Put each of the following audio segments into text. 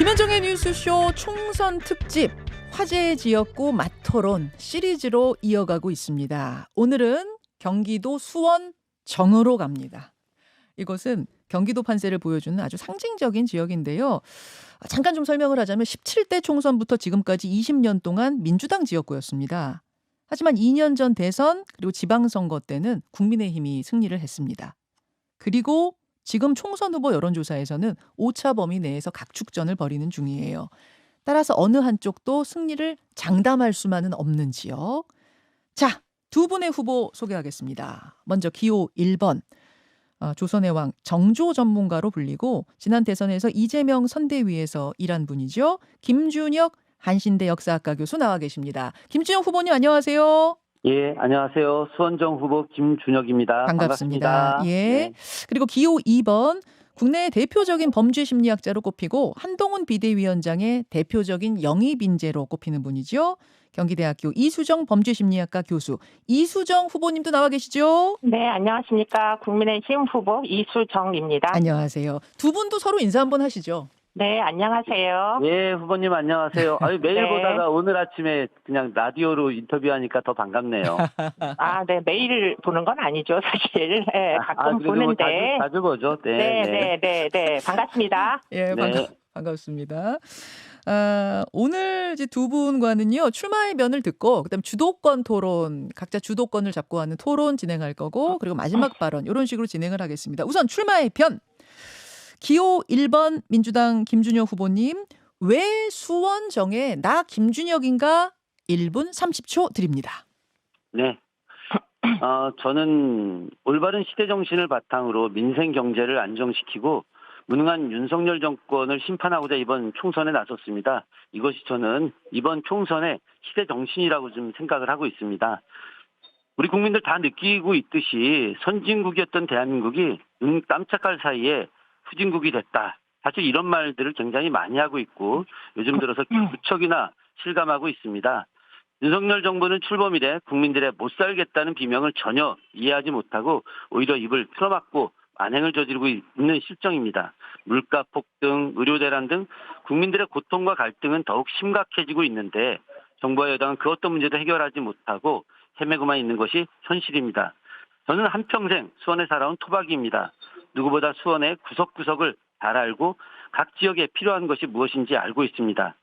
김현정의 뉴스쇼 총선 특집 화제의 지역구 맛토론 시리즈로 이어가고 있습니다. 오늘은 경기도 수원 정으로 갑니다. 이곳은 경기도 판세를 보여주는 아주 상징적인 지역인데요. 잠깐 좀 설명을 하자면 17대 총선부터 지금까지 20년 동안 민주당 지역구였습니다. 하지만 2년 전 대선 그리고 지방선거 때는 국민의힘이 승리를 했습니다. 그리고 지금 총선 후보 여론조사에서는 오차 범위 내에서 각축전을 벌이는 중이에요. 따라서 어느 한쪽도 승리를 장담할 수만은 없는 지역. 자, 두 분의 후보 소개하겠습니다. 먼저 기호 1번. 어, 조선의 왕 정조 전문가로 불리고 지난 대선에서 이재명 선대위에서 일한 분이죠. 김준혁 한신대 역사학과 교수 나와 계십니다. 김준혁 후보님 안녕하세요. 예, 안녕하세요. 수원정 후보 김준혁입니다. 반갑습니다. 반갑습니다. 예. 네. 그리고 기호 2번 국내의 대표적인 범죄 심리학자로 꼽히고 한동훈 비대위원장의 대표적인 영입 인재로 꼽히는 분이죠. 경기대학교 이수정 범죄심리학과 교수 이수정 후보님도 나와 계시죠? 네, 안녕하십니까. 국민의힘 후보 이수정입니다. 안녕하세요. 두 분도 서로 인사 한번 하시죠. 네, 안녕하세요. 예, 후보님 안녕하세요. 아유, 매일 네. 보다가 오늘 아침에 그냥 라디오로 인터뷰하니까 더 반갑네요. 아, 네, 매일 보는 건 아니죠, 사실. 네, 가끔 아, 그래도 뭐 보는데. 자주, 자주 보죠. 네, 네, 네. 네, 네, 네. 반갑습니다. 예, 네. 반갑, 반갑습니다. 아, 오늘 이제 두 분과는요 출마의 면을 듣고 그다음 주도권 토론 각자 주도권을 잡고 하는 토론 진행할 거고 그리고 마지막 발언 이런 식으로 진행을 하겠습니다. 우선 출마의 편 기호 1번 민주당 김준혁 후보님 왜 수원정에 나 김준혁인가 1분 30초 드립니다. 네. 어, 저는 올바른 시대 정신을 바탕으로 민생 경제를 안정시키고 무능한 윤석열 정권을 심판하고자 이번 총선에 나섰습니다. 이것이 저는 이번 총선의 시대 정신이라고 좀 생각을 하고 있습니다. 우리 국민들 다 느끼고 있듯이 선진국이었던 대한민국이 눈 깜짝할 사이에 후진국이 됐다. 사실 이런 말들을 굉장히 많이 하고 있고 요즘 들어서 무척이나 실감하고 있습니다. 윤석열 정부는 출범 이래 국민들의 못 살겠다는 비명을 전혀 이해하지 못하고 오히려 입을 틀어막고 만행을 저지르고 있는 실정입니다. 물가 폭등, 의료 대란 등 국민들의 고통과 갈등은 더욱 심각해지고 있는데 정부와 여당은 그 어떤 문제도 해결하지 못하고 헤매고만 있는 것이 현실입니다. 저는 한평생 수원에 살아온 토박이입니다. 누구보다 수원의 구석구석을 잘 알고 각 지역에 필요한 것이 무엇인지 알고 있습니다.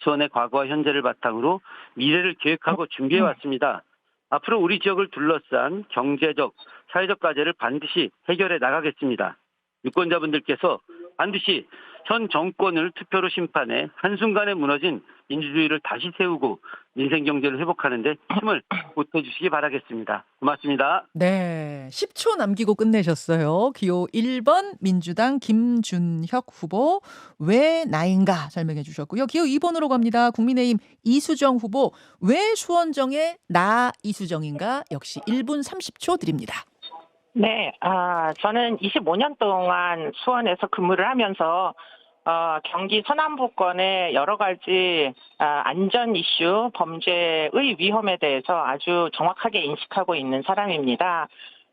수원의 과거와 현재를 바탕으로 미래를 계획하고 준비해 왔습니다. 앞으로 우리 지역을 둘러싼 경제적, 사회적 과제를 반드시 해결해 나가겠습니다. 유권자분들께서 반드시 현 정권을 투표로 심판해 한순간에 무너진 민주주의를 다시 세우고 민생 경제를 회복하는데 힘을 보태 주시기 바라겠습니다. 고맙습니다. 네, 10초 남기고 끝내셨어요. 기호 1번 민주당 김준혁 후보 왜 나인가 설명해 주셨고요. 기호 2번으로 갑니다. 국민의힘 이수정 후보 왜 수원정의 나 이수정인가 역시 1분 30초 드립니다. 네, 아, 저는 25년 동안 수원에서 근무를 하면서 어, 경기 서남부권의 여러 가지 아, 안전 이슈, 범죄의 위험에 대해서 아주 정확하게 인식하고 있는 사람입니다.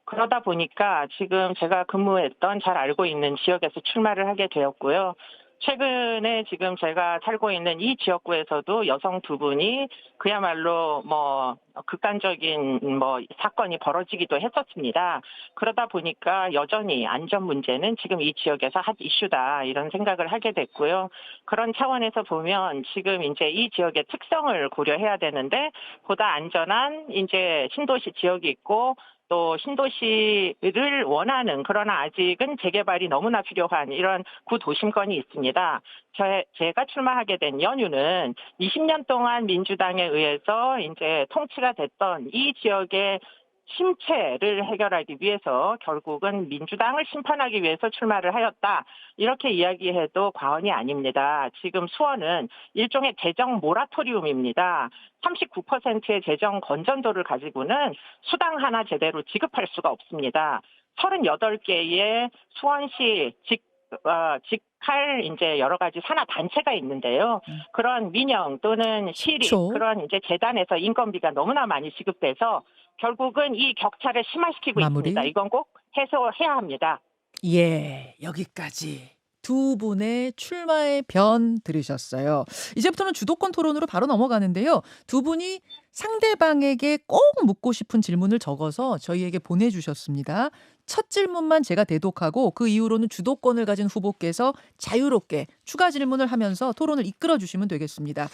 그러다 보니까 지금 제가 근무했던 잘 알고 있는 지역에서 출마를 하게 되었고요. 최근에 지금 제가 살고 있는 이 지역구에서도 여성 두 분이 그야말로 뭐 극단적인 뭐 사건이 벌어지기도 했었습니다. 그러다 보니까 여전히 안전 문제는 지금 이 지역에서 핫 이슈다 이런 생각을 하게 됐고요. 그런 차원에서 보면 지금 이제 이 지역의 특성을 고려해야 되는데 보다 안전한 이제 신도시 지역이 있고 또 신도시를 원하는 그러나 아직은 재개발이 너무나 필요한 이런 구도심권이 있습니다. 제, 제가 출마하게 된 연유는 20년 동안 민주당에 의해서 이제 통치가 됐던 이 지역의 심체를 해결하기 위해서 결국은 민주당을 심판하기 위해서 출마를 하였다. 이렇게 이야기해도 과언이 아닙니다. 지금 수원은 일종의 재정 모라토리움입니다. 39%의 재정 건전도를 가지고는 수당 하나 제대로 지급할 수가 없습니다. 38개의 수원시 직, 어, 직할 이제 여러 가지 산하 단체가 있는데요. 음. 그런 민영 또는 시립. 그런 이제 재단에서 인건비가 너무나 많이 지급돼서 결국은 이 격차를 심화시키고 마무리. 있습니다. 이건 꼭 해소해야 합니다. 예, 여기까지 두 분의 출마의 변 들으셨어요. 이제부터는 주도권 토론으로 바로 넘어가는데요. 두 분이 상대방에게 꼭 묻고 싶은 질문을 적어서 저희에게 보내주셨습니다. 첫 질문만 제가 대독하고 그 이후로는 주도권을 가진 후보께서 자유롭게 추가 질문을 하면서 토론을 이끌어 주시면 되겠습니다.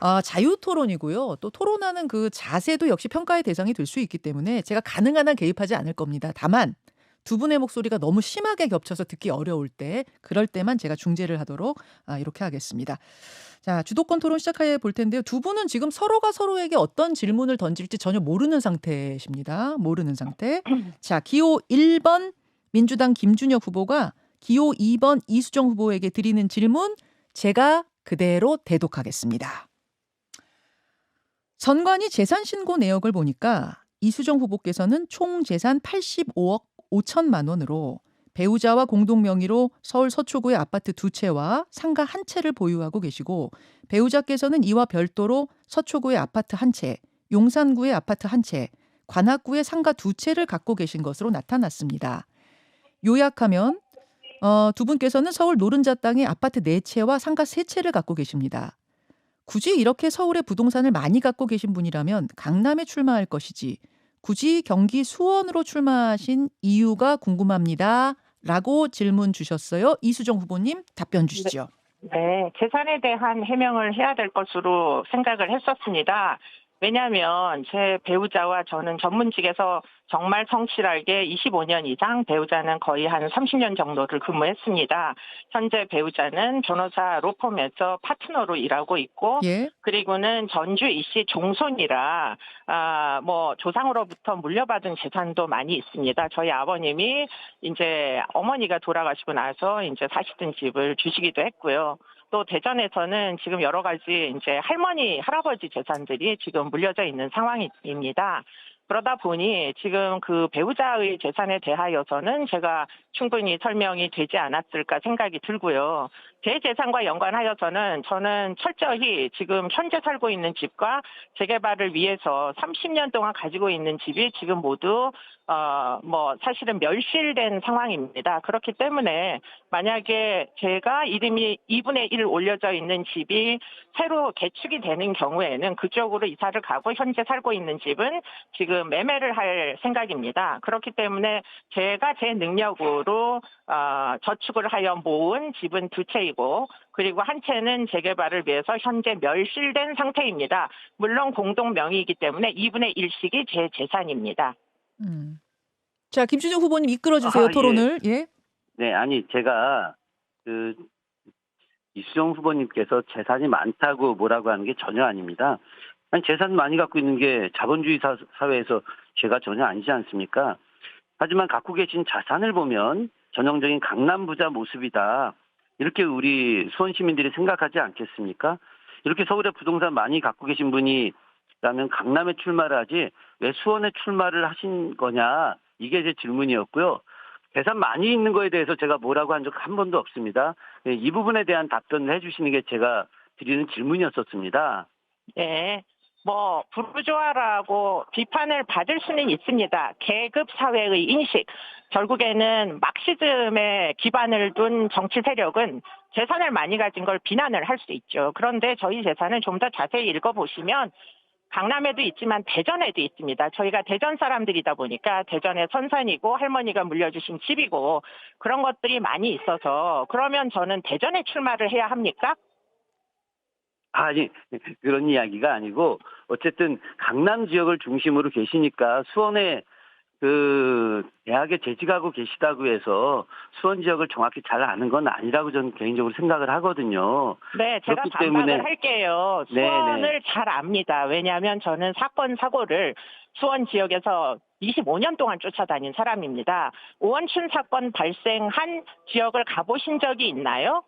아, 자유 토론이고요. 또 토론하는 그 자세도 역시 평가의 대상이 될 수 있기 때문에 제가 가능한 한 개입하지 않을 겁니다. 다만 두 분의 목소리가 너무 심하게 겹쳐서 듣기 어려울 때 그럴 때만 제가 중재를 하도록 아, 이렇게 하겠습니다. 자, 주도권 토론 시작해 볼 텐데요. 두 분은 지금 서로가 서로에게 어떤 질문을 던질지 전혀 모르는 상태십니다. 모르는 상태. 자, 기호 1번 민주당 김준혁 후보가 기호 2번 이수정 후보에게 드리는 질문 제가 그대로 대독하겠습니다. 선관위 재산 신고 내역을 보니까 이수정 후보께서는 총 재산 85억 5천만 원으로 배우자와 공동 명의로 서울 서초구의 아파트 두 채와 상가 한 채를 보유하고 계시고 배우자께서는 이와 별도로 서초구의 아파트 한 채, 용산구의 아파트 한 채, 관악구의 상가 두 채를 갖고 계신 것으로 나타났습니다. 요약하면 어, 두 분께서는 서울 노른자 땅에 아파트 네 채와 상가 세 채를 갖고 계십니다. 굳이 이렇게 서울의 부동산을 많이 갖고 계신 분이라면 강남에 출마할 것이지 굳이 경기 수원으로 출마하신 이유가 궁금합니다. 라고 질문 주셨어요. 이수정 후보님 답변 주시죠. 네, 재산에 대한 해명을 해야 될 것으로 생각을 했었습니다. 왜냐하면 제 배우자와 저는 전문직에서 정말 성실하게 25년 이상 배우자는 거의 한 30년 정도를 근무했습니다. 현재 배우자는 변호사 로펌에서 파트너로 일하고 있고 예. 그리고는 전주 이씨 종손이라 아 뭐 조상으로부터 물려받은 재산도 많이 있습니다. 저희 아버님이 이제 어머니가 돌아가시고 나서 이제 사시던 집을 주시기도 했고요. 또 대전에서는 지금 여러 가지 이제 할머니 할아버지 재산들이 지금 물려져 있는 상황입니다. 그러다 보니 지금 그 배우자의 재산에 대하여서는 제가 충분히 설명이 되지 않았을까 생각이 들고요. 제 재산과 연관하여서는 저는 철저히 지금 현재 살고 있는 집과 재개발을 위해서 30년 동안 가지고 있는 집이 지금 모두 어, 뭐, 사실은 멸실된 상황입니다. 그렇기 때문에 만약에 제가 이름이 2분의 1 올려져 있는 집이 새로 개축이 되는 경우에는 그쪽으로 이사를 가고 현재 살고 있는 집은 지금 매매를 할 생각입니다. 그렇기 때문에 제가 제 능력으로 어, 저축을 하여 모은 집은 두 채이고 그리고 한 채는 재개발을 위해서 현재 멸실된 상태입니다. 물론 공동 명의이기 때문에 2분의 1씩이 제 재산입니다. 음. 자, 김준영 후보님 이끌어 주세요. 아, 예. 토론을. 예. 네, 아니 제가 그 이수정 후보님께서 재산이 많다고 뭐라고 하는 게 전혀 아닙니다. 아니 재산 많이 갖고 있는 게 자본주의 사, 사회에서 죄가 전혀 아니지 않습니까? 하지만 갖고 계신 자산을 보면 전형적인 강남 부자 모습이다. 이렇게 우리 수원 시민들이 생각하지 않겠습니까? 이렇게 서울에 부동산 많이 갖고 계신 분이 라면 강남에 출마를 하지 왜 수원에 출마를 하신 거냐 이게 제 질문이었고요. 재산 많이 있는 거에 대해서 제가 뭐라고 한 적 한 번도 없습니다. 네, 이 부분에 대한 답변을 해주시는 게 제가 드리는 질문이었었습니다. 네. 뭐 부르주아라고 비판을 받을 수는 있습니다. 계급 사회의 인식. 결국에는 막시즘에 기반을 둔 정치 세력은 재산을 많이 가진 걸 비난을 할 수 있죠. 그런데 저희 재산을 좀 더 자세히 읽어보시면 강남에도 있지만 대전에도 있습니다. 저희가 대전 사람들이다 보니까 대전에 선산이고 할머니가 물려주신 집이고 그런 것들이 많이 있어서 그러면 저는 대전에 출마를 해야 합니까? 아니 그런 이야기가 아니고 어쨌든 강남 지역을 중심으로 계시니까 수원에 그 대학에 재직하고 계시다고 해서 수원 지역을 정확히 잘 아는 건 아니라고 저는 개인적으로 생각을 하거든요. 네, 제가 반박을 때문에- 할게요. 네, 수원을 잘 압니다. 왜냐하면 저는 사건 사고를 수원 지역에서 25년 동안 쫓아다닌 사람입니다. 오원춘 사건 발생한 지역을 가보신 적이 있나요?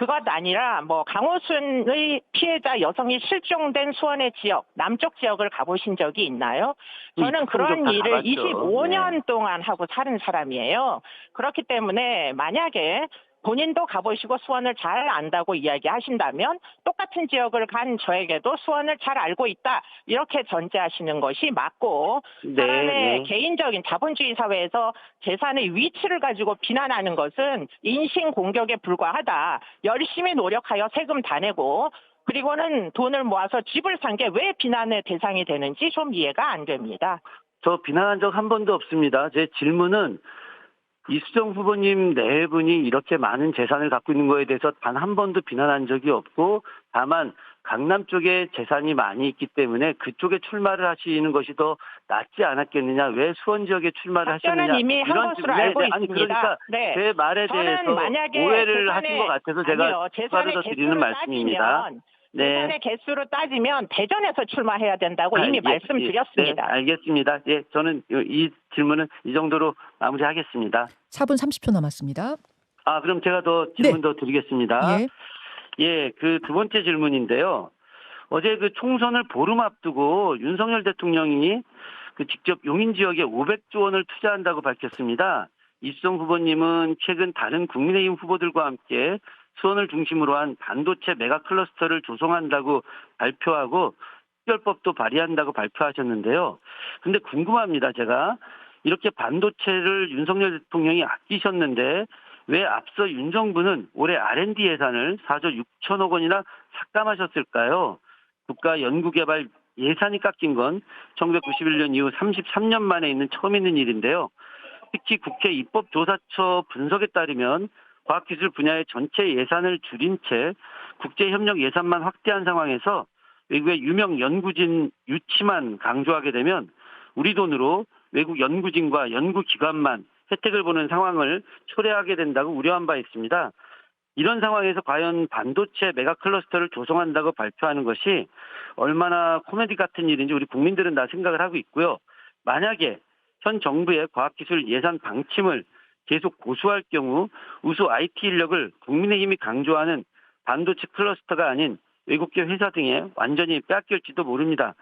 그것 아니라 뭐 강호순의 피해자 여성이 실종된 수원의 지역 남쪽 지역을 가보신 적이 있나요? 저는 이쪽 그런 다 일을 가봤죠. 25년 네. 동안 하고 사는 사람이에요. 그렇기 때문에 만약에 본인도 가보시고 수원을 잘 안다고 이야기하신다면 똑같은 지역을 간 저에게도 수원을 잘 알고 있다 이렇게 전제하시는 것이 맞고 네, 사람의 네. 개인적인 자본주의 사회에서 재산의 위치를 가지고 비난하는 것은 인신 공격에 불과하다. 열심히 노력하여 세금 다 내고 그리고는 돈을 모아서 집을 산 게 왜 비난의 대상이 되는지 좀 이해가 안 됩니다. 저 비난한 적 한 번도 없습니다. 제 질문은 이수정 후보님 네 분이 이렇게 많은 재산을 갖고 있는 거에 대해서 단 한 번도 비난한 적이 없고 다만 강남 쪽에 재산이 많이 있기 때문에 그쪽에 출마를 하시는 것이 더 낫지 않았겠느냐 왜 수원 지역에 출마를 하셨느냐 답변은 이미 한 것으로 네, 알고 네, 아니 있습니다. 그러니까 네. 제 말에 저는 대해서 오해를 하신 것 같아서 제가 아니요, 추가로 드리는 말씀입니다. 따지면 네. 개수로 따지면 대전에서 출마해야 된다고 아, 이미 예, 말씀드렸습니다. 예, 네, 알겠습니다. 예, 저는 이- 이 질문은 이 정도로 마무리하겠습니다. 4분 30초 남았습니다. 아, 그럼 제가 더 질문 더 드리겠습니다. 예. 예, 그 두 번째 질문인데요. 어제 그 총선을 보름 앞두고 윤석열 대통령이 그 직접 용인 지역에 500조 원을 투자한다고 밝혔습니다. 이수정 후보님은 최근 다른 국민의힘 후보들과 함께 수원을 중심으로 한 반도체 메가 클러스터를 조성한다고 발표하고 특별법도 발의한다고 발표하셨는데요. 근데 궁금합니다, 제가. 이렇게 반도체를 윤석열 대통령이 아끼셨는데 왜 앞서 윤 정부는 올해 R&D 예산을 4조 6천억 원이나 삭감하셨을까요? 국가 연구개발 예산이 깎인 건 1991년 이후 33년 만에 있는 처음 있는 일인데요. 특히 국회 입법조사처 분석에 따르면 과학기술 분야의 전체 예산을 줄인 채 국제협력 예산만 확대한 상황에서 외국의 유명 연구진 유치만 강조하게 되면 우리 돈으로 외국 연구진과 연구기관만 혜택을 보는 상황을 초래하게 된다고 우려한 바 있습니다. 이런 상황에서 과연 반도체 메가 클러스터를 조성한다고 발표하는 것이 얼마나 코미디 같은 일인지 우리 국민들은 다 생각을 하고 있고요. 만약에 현 정부의 과학기술 예산 방침을 계속 고수할 경우 우수 IT 인력을 국민의힘이 강조하는 반도체 클러스터가 아닌 외국계 회사 등에 완전히 빼앗길지도 모릅니다.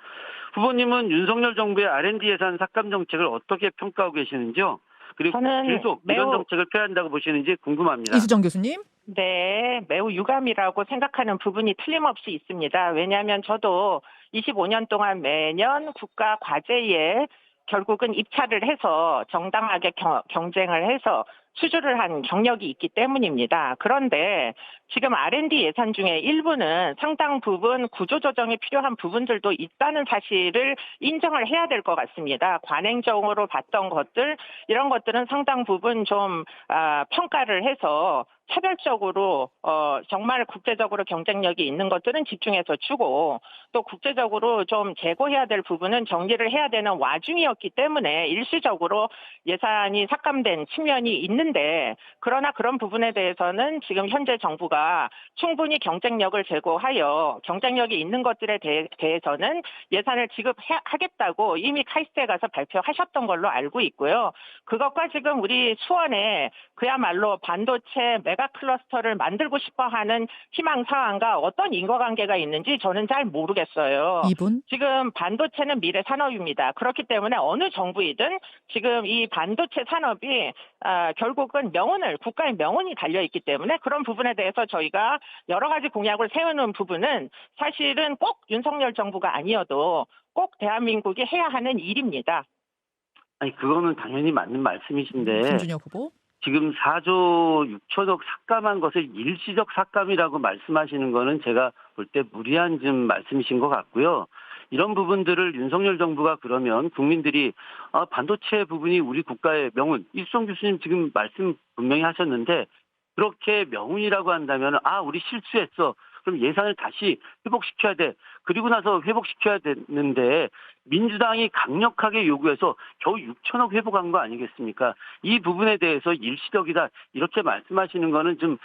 후보님은 윤석열 정부의 R&D 예산 삭감 정책을 어떻게 평가하고 계시는지요? 그리고 저는 계속 이런 정책을 펴한다고 보시는지 궁금합니다. 이수정 교수님. 네, 매우 유감이라고 생각하는 부분이 틀림없이 있습니다. 왜냐하면 저도 25년 동안 매년 국가 과제에 결국은 입찰을 해서 정당하게 겨- 경쟁을 해서 수주를 한 경력이 있기 때문입니다. 그런데 지금 R&D 예산 중에 일부는 상당 부분 구조조정이 필요한 부분들도 있다는 사실을 인정을 해야 될 것 같습니다. 관행적으로 봤던 것들, 이런 것들은 상당 부분 좀 아, 평가를 해서 차별적으로 어, 정말 국제적으로 경쟁력이 있는 것들은 집중해서 주고 또 국제적으로 좀 제고해야 될 부분은 정리를 해야 되는 와중이었기 때문에 일시적으로 예산이 삭감된 측면이 있는 데 그러나 그런 부분에 대해서는 지금 현재 정부가 충분히 경쟁력을 제고하여 경쟁력이 있는 것들에 대해, 대해서는 예산을 지급하겠다고 이미 카이스트에 가서 발표하셨던 걸로 알고 있고요. 그것과 지금 우리 수원에 그야말로 반도체 메가 클러스터를 만들고 싶어 하는 희망 사항과 어떤 인과관계가 있는지 저는 잘 모르겠어요. 2분. 지금 반도체는 미래 산업입니다. 그렇기 때문에 어느 정부이든 지금 이 반도체 산업이 아, 결 국은 명운을 국가의 명운이 달려 있기 때문에 그런 부분에 대해서 저희가 여러 가지 공약을 세우는 부분은 사실은 꼭 윤석열 정부가 아니어도 꼭 대한민국이 해야 하는 일입니다. 아니 그거는 당연히 맞는 말씀이신데 김준혁 후보. 지금 4조 6천억 삭감한 것을 일시적 삭감이라고 말씀하시는 거는 제가 볼 때 무리한 좀 말씀이신 것 같고요. 이런 부분들을 윤석열 정부가 그러면 국민들이 아, 반도체 부분이 우리 국가의 명운, 이수정 교수님 지금 말씀 분명히 하셨는데 그렇게 명운이라고 한다면 아 우리 실수했어. 그럼 예산을 다시 회복시켜야 돼. 그리고 나서 회복시켜야 되는데 민주당이 강력하게 요구해서 겨우 6천억 회복한 거 아니겠습니까? 이 부분에 대해서 일시적이다 이렇게 말씀하시는 거는 좀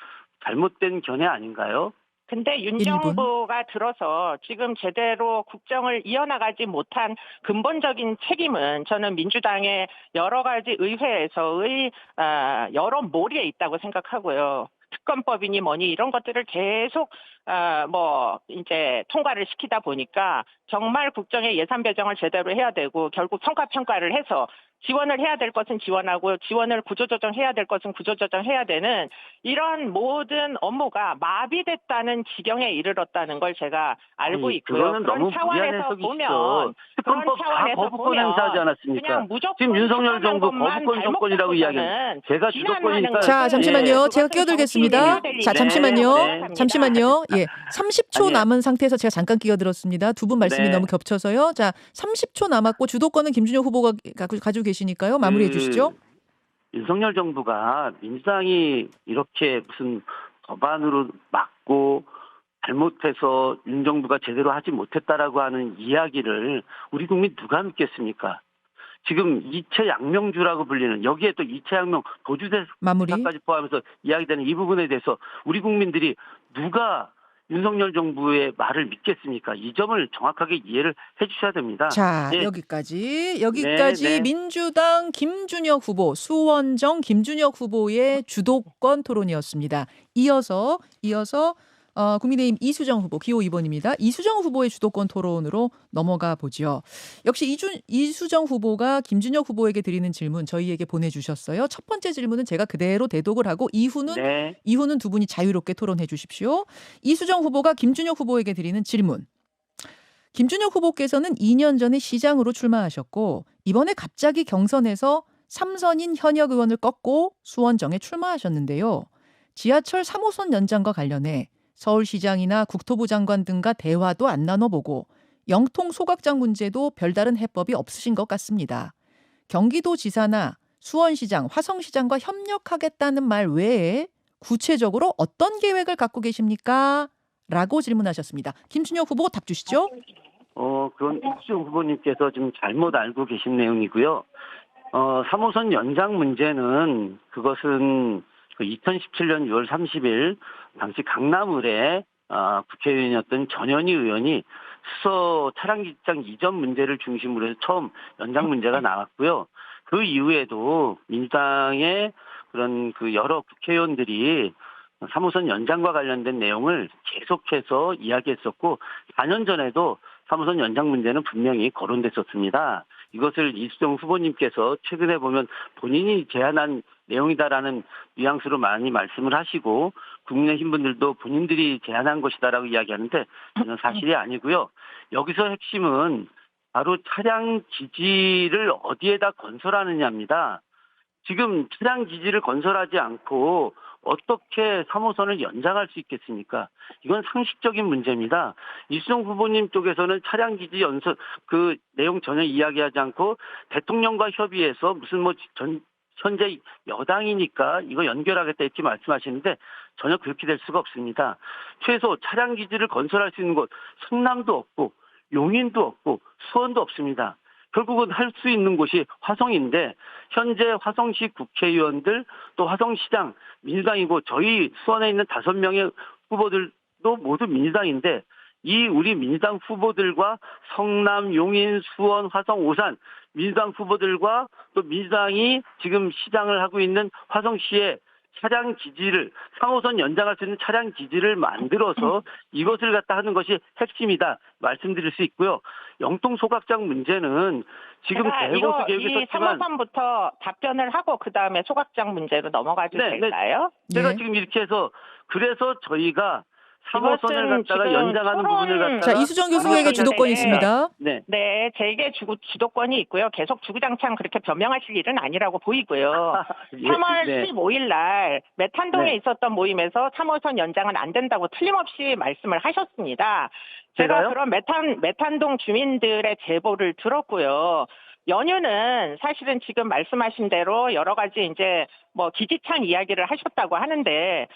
잘못된 견해 아닌가요? 근데 윤. 정부가 들어서 지금 제대로 국정을 이어나가지 못한 근본적인 책임은 저는 민주당의 여러 가지 의회에서의 아, 여러 몰이에 있다고 생각하고요. 특검법이니 뭐니 이런 것들을 계속 아, 뭐 이제 통과를 시키다 보니까 정말 국정의 예산 배정을 제대로 해야 되고 결국 성과 평가를 해서 지원을 해야 될 것은 지원하고 지원을 구조조정해야 될 것은 구조조정해야 되는 이런 모든 업무가 마비됐다는 지경에 이르렀다는 걸 제가 알고 아니, 있고요. 그거는 그런 너무 차원에서. 보면 특검법 다 차원에서 거부권 보면 행사하지 않았습니까? 그냥 무조건 지금 윤석열 정부 거부권 정권이라고 이야기하는 제가 주도권이니까 자, 예, 잠시만요. 그것은 제가 끼어들겠습니다. 자, 잠시만요. 일이라고 잠시만요. 예. 30초 아니에요. 남은 상태에서 제가 잠깐 끼어들었습니다. 두 분 말씀이 네. 너무 겹쳐서요. 자, 30초 남았고 주도권은 김준혁 후보가 가- 가지고 계시 니까요. 마무리해 그 주시죠. 윤석열 정부가 민주당이 이렇게 무슨 법안으로 막고 잘못해서 윤 정부가 제대로 하지 못했다라고 하는 이야기를 우리 국민 누가 믿겠습니까? 지금 이채 양명주라고 불리는 여기에 또 이채 양명. 도주대사까지 포함해서 이야기되는 이 부분에 대해서 우리 국민들이 누가 윤석열 정부의 말을 믿겠습니까? 이 점을 정확하게 이해를 해주셔야 됩니다. 자, 예. 여기까지 여기까지 네, 네. 민주당 김준혁 후보, 수원정 김준혁 후보의 주도권 토론이었습니다. 이어서 이어서 어, 국민의힘 이수정 후보 기호 2번입니다. 이수정 후보의 주도권 토론으로 넘어가 보죠. 역시 이준, 이수정 후보가 김준혁 후보에게 드리는 질문 저희에게 보내주셨어요. 첫 번째 질문은 제가 그대로 대독을 하고 이후는 네. 이후는 두 분이 자유롭게 토론해 주십시오. 이수정 후보가 김준혁 후보에게 드리는 질문. 김준혁 후보께서는 2년 전에 시장으로 출마하셨고 이번에 갑자기 경선에서 삼선인 현역 의원을 꺾고 수원정에 출마하셨는데요. 지하철 3호선 연장과 관련해 서울시장이나 국토부 장관 등과 대화도 안 나눠보고 영통 소각장 문제도 별다른 해법이 없으신 것 같습니다. 경기도지사나 수원시장, 화성시장과 협력하겠다는 말 외에 구체적으로 어떤 계획을 갖고 계십니까? 라고 질문하셨습니다. 김준혁 후보 답 주시죠. 어, 그건 이수정 후보님께서 좀 잘못 알고 계신 내용이고요. 어, 3호선 연장 문제는 그것은 그 2017년 6월 30일 당시 강남을의 아, 국회의원이었던 전현희 의원이 수서 차량기장 이전 문제를 중심으로 해서 처음 연장 문제가 나왔고요. 그 이후에도 민주당의 그런 그 여러 국회의원들이 3호선 연장과 관련된 내용을 계속해서 이야기했었고 4년 전에도 3호선 연장 문제는 분명히 거론됐었습니다. 이것을 이수정 후보님께서 최근에 보면 본인이 제안한 내용이다라는 뉘앙스로 많이 말씀을 하시고 국민의힘 분들도 본인들이 제안한 것이다라고 이야기하는데 저는 사실이 아니고요. 여기서 핵심은 바로 차량 기지를 어디에다 건설하느냐입니다. 지금 차량 기지를 건설하지 않고 어떻게 3호선을 연장할 수 있겠습니까? 이건 상식적인 문제입니다. 이수정 후보님 쪽에서는 차량 기지 연설 그 내용 전혀 이야기하지 않고 대통령과 협의해서 무슨 뭐 전, 현재 여당이니까 이거 연결하겠다 이렇게 말씀하시는데 전혀 그렇게 될 수가 없습니다. 최소 차량 기지를 건설할 수 있는 곳 성남도 없고 용인도 없고 수원도 없습니다. 결국은 할 수 있는 곳이 화성인데 현재 화성시 국회의원들 또 화성시장 민주당이고 저희 수원에 있는 다섯 명의 후보들도 모두 민주당인데 이 우리 민주당 후보들과 성남, 용인, 수원, 화성, 오산 민주당 후보들과 또 민주당이 지금 시장을 하고 있는 화성시에 차량 기지를 3호선 연장할 수 있는 차량 기지를 만들어서 이것을 갖다 하는 것이 핵심이다 말씀드릴 수 있고요. 영통 소각장 문제는 지금 제가 대보수 이거 계획에 이 썼지만 3호선부터 답변을 하고 그 다음에 소각장 문제로 넘어가도 네, 네. 될까요? 제가 네. 지금 이렇게 해서 그래서 저희가 3호선을 이것은 갖다가 지금 연장하는 토론- 부분을 갖다가 자, 이수정 교수에게 네. 주도권이 있습니다. 네. 네, 제게 주, 주도권이 있고요. 계속 주구장창 그렇게 변명하실 일은 아니라고 보이고요. 예, 3월 네. 15일 날 메탄동에 네. 있었던 모임에서 3호선 연장은 안 된다고 틀림없이 말씀을 하셨습니다. 제가 제가요? 그런 메탄 메탄동 주민들의 제보를 들었고요. 연유는 사실은 지금 말씀하신 대로 여러 가지 이제 뭐 기지창 이야기를 하셨다고 하는데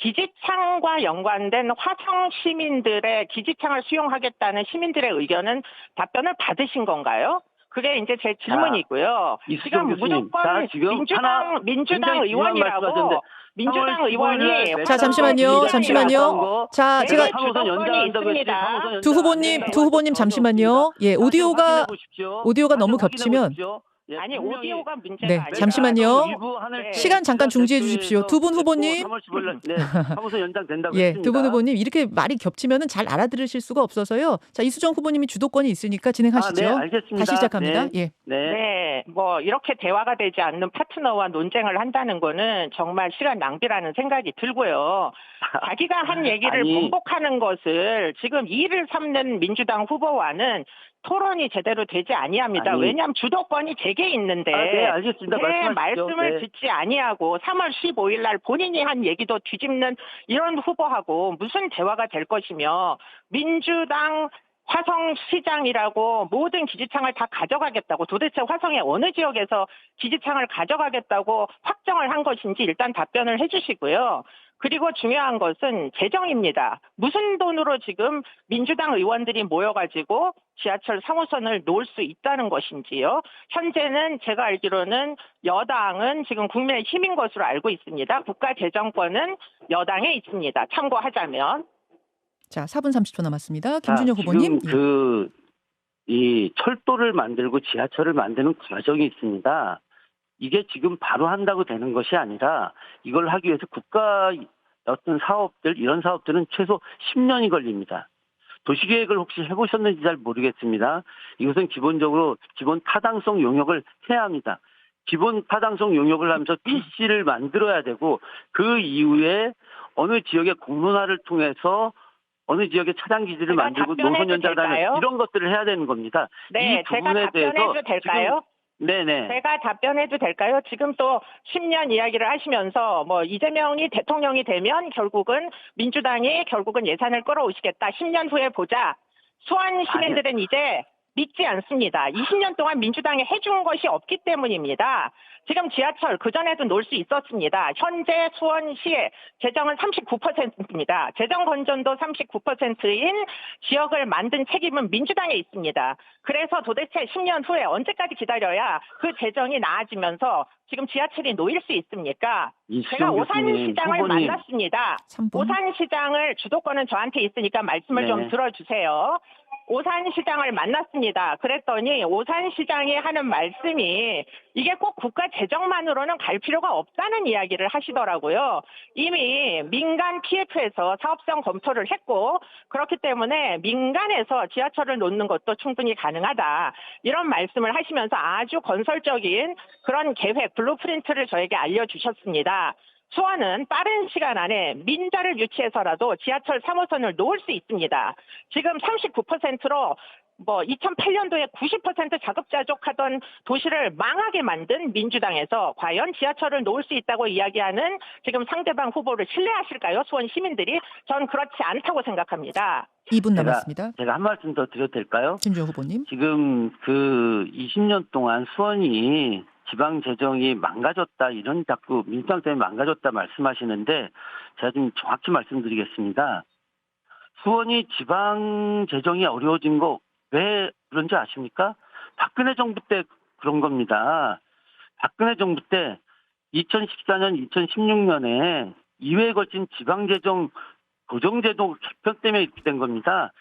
기지창과 연관된 화성 시민들의 기지창을 수용하겠다는 시민들의 의견은 답변을 받으신 건가요? 그게 이제 제 질문이고요. 이수정 지금 교수님, 무조건 자, 지금 민주당 민주당 의원이라고 민주당 3월 15일 의원이 날 자, 잠시만요. 잠시만요. 자, 네, 제가 3호선 연장한다고 했지 있습니다. 3호선 두 후보님, 두 후보님 잠시만요. 예, 오디오가 오디오가 너무 겹치면 예, 아니 오디오가 문제가 네, 아니라 잠시만요. 네. 시간 잠깐 중지해 주십시오. 두 분 후보님. 3월 15일 날 네, 사무소 연장 된다고 예. 두 분 후보님 이렇게 말이 겹치면은 잘 알아들으실 수가 없어서요. 자, 이수정 후보님이 주도권이 있으니까 진행하시죠. 아, 네, 알겠습니다. 다시 시작합니다. 네, 예. 네. 네, 뭐 이렇게 대화가 되지 않는 파트너와 논쟁을 한다는 거는 정말 시간 낭비라는 생각이 들고요. 자기가 한 얘기를 아니. 번복하는 것을 지금 이를 삼는 민주당 후보와는 토론이 제대로 되지 아니합니다. 아니. 왜냐하면 주도권이 제게 있는데 아, 네, 알겠습니다. 제 말씀하십시오. 말씀을 네. 듣지 아니하고 3월 15일 날 본인이 한 얘기도 뒤집는 이런 후보하고 무슨 대화가 될 것이며 민주당 화성시장이라고 모든 기지창을 다 가져가겠다고 도대체 화성의 어느 지역에서 기지창을 가져가겠다고 확정을 한 것인지 일단 답변을 해주시고요. 그리고 중요한 것은 재정입니다. 무슨 돈으로 지금 민주당 의원들이 모여가지고 지하철 3호선을 놓을 수 있다는 것인지요. 현재는 제가 알기로는 여당은 지금 국민의 힘인 것으로 알고 있습니다. 국가 재정권은 여당에 있습니다. 참고하자면. 자, 4분 30초 남았습니다. 자, 김준영 후보님. 그, 이 철도를 만들고 지하철을 만드는 과정이 있습니다. 이게 지금 바로 한다고 되는 것이 아니라 이걸 하기 위해서 국가 어떤 사업들, 이런 사업들은 최소 10년이 걸립니다. 도시계획을 혹시 해보셨는지 잘 모르겠습니다. 이것은 기본적으로 기본 타당성 용역을 해야 합니다. 기본 타당성 용역을 하면서 PC를 만들어야 되고 그 이후에 어느 지역의 공론화를 통해서 어느 지역의 차량 기지를 만들고 노선 연장하는 될까요? 이런 것들을 해야 되는 겁니다. 네, 이 부분에 대해서 될까요? 네네. 제가 답변해도 될까요? 지금 또 10년 이야기를 하시면서 뭐 이재명이 대통령이 되면 결국은 민주당이 결국은 예산을 끌어오시겠다. 10년 후에 보자. 수원 시민들은 이제 믿지 않습니다. 20년 동안 민주당이 해준 것이 없기 때문입니다. 지금 지하철 그전에도 놀 수 있었습니다. 현재 수원시의 재정은 39%입니다. 재정 건전도 39%인 지역을 만든 책임은 민주당에 있습니다. 그래서 도대체 10년 후에 언제까지 기다려야 그 재정이 나아지면서 지금 지하철이 놓일 수 있습니까? 제가 오산시장을 후보님, 만났습니다. 3분. 오산시장을 주도권은 저한테 있으니까 말씀을 네. 좀 들어주세요. 오산시장을 만났습니다. 그랬더니 오산시장이 하는 말씀이 이게 꼭 국가 재정만으로는 갈 필요가 없다는 이야기를 하시더라고요. 이미 민간 PF에서 사업성 검토를 했고 그렇기 때문에 민간에서 지하철을 놓는 것도 충분히 가능하다. 이런 말씀을 하시면서 아주 건설적인 그런 계획, 블루프린트를 저에게 알려주셨습니다. 수원은 빠른 시간 안에 민자를 유치해서라도 지하철 3호선을 놓을 수 있습니다. 지금 39%로 뭐 2008년도에 90% 자급자족하던 도시를 망하게 만든 민주당에서 과연 지하철을 놓을 수 있다고 이야기하는 지금 상대방 후보를 신뢰하실까요? 수원 시민들이 전 그렇지 않다고 생각합니다. 2분 제가- 남았습니다. 제가 한 말씀 더 드려도 될까요? 김준영 후보님. 지금 그 20년 동안 수원이 지방 재정이 망가졌다 이런 자꾸 민주당 때문에 망가졌다 말씀하시는데 제가 좀 정확히 말씀드리겠습니다. 수원이 지방 재정이 어려워진 거 왜 그런지 아십니까? 박근혜 정부 때 그런 겁니다. 박근혜 정부 때 2014년, 2016년에 2회에 걸친 지방 재정 고정제도 개편 때문에 이렇게 된 겁니다.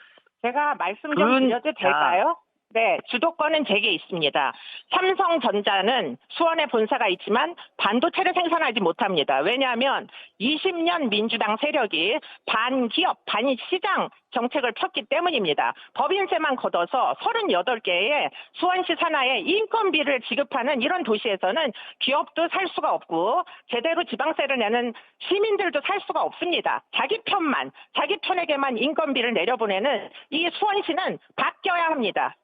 제가 말씀 좀 그건- 드려도 될까요? 네, 주도권은 제게 있습니다. 삼성전자는 수원에 본사가 있지만 반도체를 생산하지 못합니다. 왜냐하면 20년 민주당 세력이 반기업, 반시장 정책을 폈기 때문입니다. 법인세만 걷어서 38개의 수원시 산하에 인건비를 지급하는 이런 도시에서는 기업도 살 수가 없고 제대로 지방세를 내는 시민들도 살 수가 없습니다. 자기 편만, 자기 편에게만 인건비를 내려보내는 이 수원시는 바뀌어야 합니다.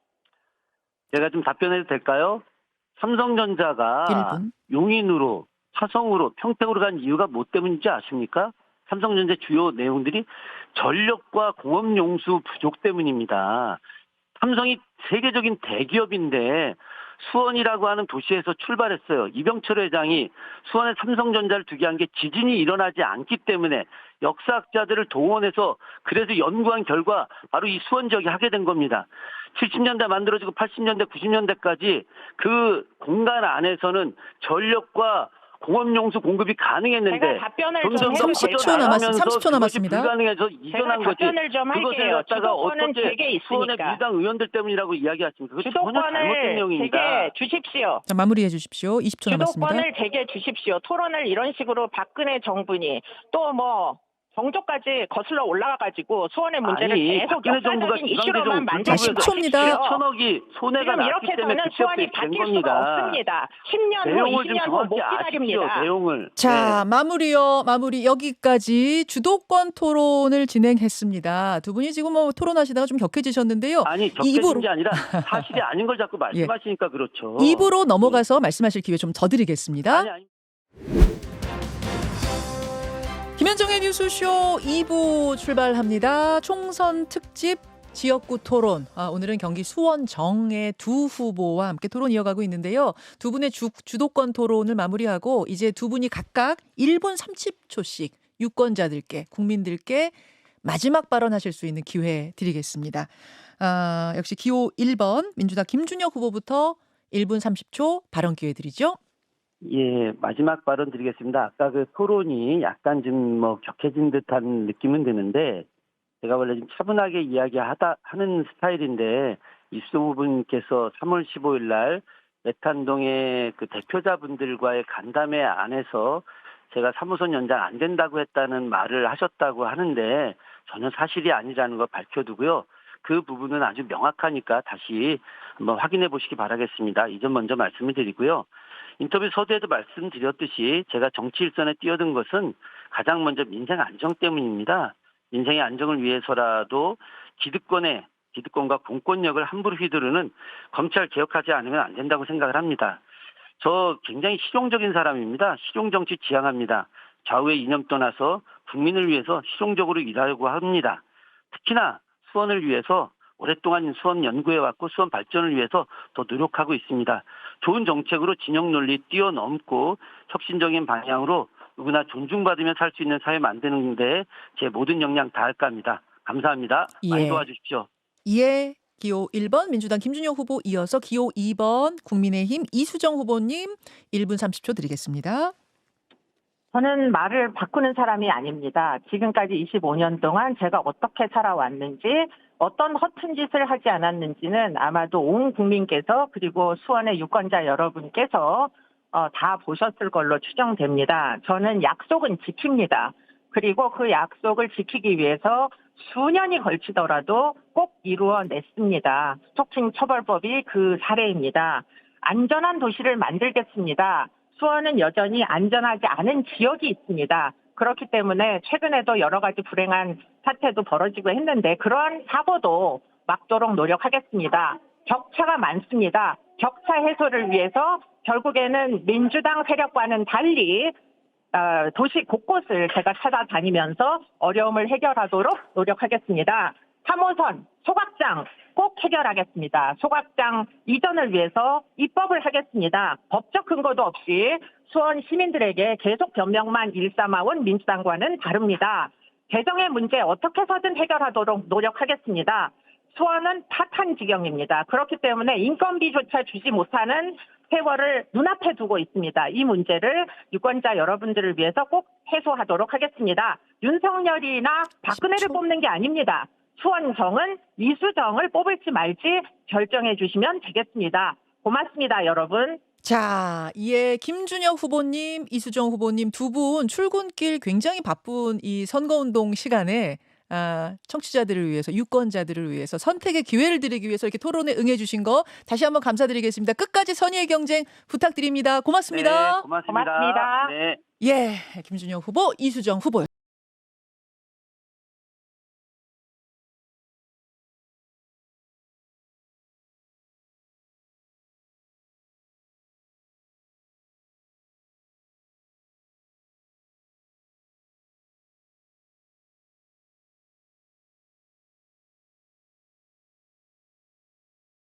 제가 좀 답변해도 될까요? 삼성전자가 1분. 용인으로, 화성으로, 평택으로 간 이유가 뭐 때문인지 아십니까? 삼성전자 주요 내용들이 전력과 공업 용수 부족 때문입니다. 삼성이 세계적인 대기업인데 수원이라고 하는 도시에서 출발했어요. 이병철 회장이 수원에 삼성전자를 두게 한 게 지진이 일어나지 않기 때문에 역사학자들을 동원해서 그래서 연구한 결과 바로 이 수원 지역이 하게 된 겁니다. 70년대 만들어지고 80년대, 90년대까지 그 공간 안에서는 전력과 공업 용수 공급이 가능했는데 제가 답변을 좀 점점 해도 30초 될까요? 남았- 나가면서 30초 그것이 남았습니다. 불가능해서 이전한 거지. 답변을 좀 그것을 할게요. 갖다가 어떻게 수원의. 민주당 의원들 때문이라고 이야기하십니까? 그거 전혀 잘못된 주도권을 내용입니다. 제게 주십시오. 자, 마무리해 주십시오. 20초 남았습니다. 주도권을 제게 주십시오. 토론을 이런 식으로 박근혜 정부니 또뭐 정조까지 거슬러 올라가가지고 수원의 문제를 아니, 계속 박근혜 정부가 역사적인 이슈로만 지방대전 만들지 자, 10초 입니다. 마십시오. 천억이 손해가 지금 났기 이렇게 때문에 해서는 그때부터 수원이 된 바뀔 수가 겁니다. 없습니다. 10년 후, 내용을 좀 20년 후 못. 기다립니다. 내용을. 자, 네. 마무리요. 마무리 여기까지 주도권 토론을 진행했습니다. 두 분이 지금 뭐 토론하시다가 좀 격해지셨는데요. 아니 입으로- 격해진 게 아니라 사실이 아닌 걸 자꾸 말씀하시니까 그렇죠. 입으로 넘어가서 말씀하실 기회 좀 더 드리겠습니다. 아니, 아니. 김현정의 뉴스쇼 2부 출발합니다. 총선 특집 지역구 토론. 아, 오늘은 경기 수원 정의 두 후보와 함께 토론 이어가고 있는데요. 두 분의 주, 주도권 토론을 마무리하고 이제 두 분이 각각 1분 30초씩 유권자들께, 국민들께 마지막 발언하실 수 있는 기회 드리겠습니다. 아, 역시 기호 1번 민주당 김준혁 후보부터 1분 30초 발언 기회 드리죠. 예, 마지막 발언 드리겠습니다. 아까 그 토론이 약간 좀 뭐 격해진 듯한 느낌은 드는데 제가 원래 좀 차분하게 이야기하다 하는 스타일인데 이수정 후보님께서 3월 15일 날 메탄동의 그 대표자분들과의 간담회 안에서 제가 사무선 연장 안 된다고 했다는 말을 하셨다고 하는데 전혀 사실이 아니라는 걸 밝혀두고요. 그 부분은 아주 명확하니까 다시 한번 확인해 보시기 바라겠습니다. 이 점 먼저 말씀을 드리고요. 인터뷰 서두에도 말씀드렸듯이 제가 정치 일선에 뛰어든 것은 가장 먼저 민생 안정 때문입니다. 민생의 안정을 위해서라도 기득권의 기득권과 공권력을 함부로 휘두르는 검찰 개혁하지 않으면 안 된다고 생각을 합니다. 저 굉장히 실용적인 사람입니다. 실용 정치 지향합니다. 좌우의 이념 떠나서 국민을 위해서 실용적으로 일하려고 합니다. 특히나 수원을 위해서 오랫동안 수원 연구해 왔고 수원 발전을 위해서 더 노력하고 있습니다. 좋은 정책으로 진영 논리 뛰어넘고 혁신적인 방향으로 누구나 존중받으며 살 수 있는 사회 만드는데 제 모든 역량 다할까 합니다. 감사합니다. 많이 예. 도와주십시오. 이에 기호 1번 민주당 김준혁 후보 이어서 기호 2번 국민의힘 이수정 후보님 1분 30초 드리겠습니다. 저는 말을 바꾸는 사람이 아닙니다. 지금까지 25년 동안 제가 어떻게 살아왔는지 어떤 허튼 짓을 하지 않았는지는 아마도 온 국민께서 그리고 수원의 유권자 여러분께서 어, 다 보셨을 걸로 추정됩니다. 저는 약속은 지킵니다. 그리고 그 약속을 지키기 위해서 수년이 걸치더라도 꼭 이루어냈습니다. 스토킹 처벌법이 그 사례입니다. 안전한 도시를 만들겠습니다. 수원은 여전히 안전하지 않은 지역이 있습니다. 그렇기 때문에 최근에도 여러 가지 불행한 사태도 벌어지고 했는데 그러한 사고도 막도록 노력하겠습니다. 격차가 많습니다. 격차 해소를 위해서 결국에는 민주당 세력과는 달리 어, 도시 곳곳을 제가 찾아다니면서 어려움을 해결하도록 노력하겠습니다. 3호선 소각장 꼭 해결하겠습니다. 소각장 이전을 위해서 입법을 하겠습니다. 법적 근거도 없이 수원 시민들에게 계속 변명만 일삼아온 민주당과는 다릅니다. 재정의 문제 어떻게 해서든 해결하도록 노력하겠습니다. 수원은 파탄 지경입니다. 그렇기 때문에 인건비조차 주지 못하는 세월을 눈앞에 두고 있습니다. 이 문제를 유권자 여러분들을 위해서 꼭 해소하도록 하겠습니다. 윤석열이나 박근혜를 10초. 뽑는 게 아닙니다. 수원정은 이수정을 뽑을지 말지 결정해 주시면 되겠습니다. 고맙습니다, 여러분. 자, 이에 김준혁 후보님, 이수정 후보님 두 분 출근길 굉장히 바쁜 이 선거운동 시간에 아, 청취자들을 위해서, 유권자들을 위해서 선택의 기회를 드리기 위해서 이렇게 토론에 응해주신 거 다시 한번 감사드리겠습니다. 끝까지 선의의 경쟁 부탁드립니다. 고맙습니다. 네, 고맙습니다. 고맙습니다. 네. 예, 김준혁 후보, 이수정 후보.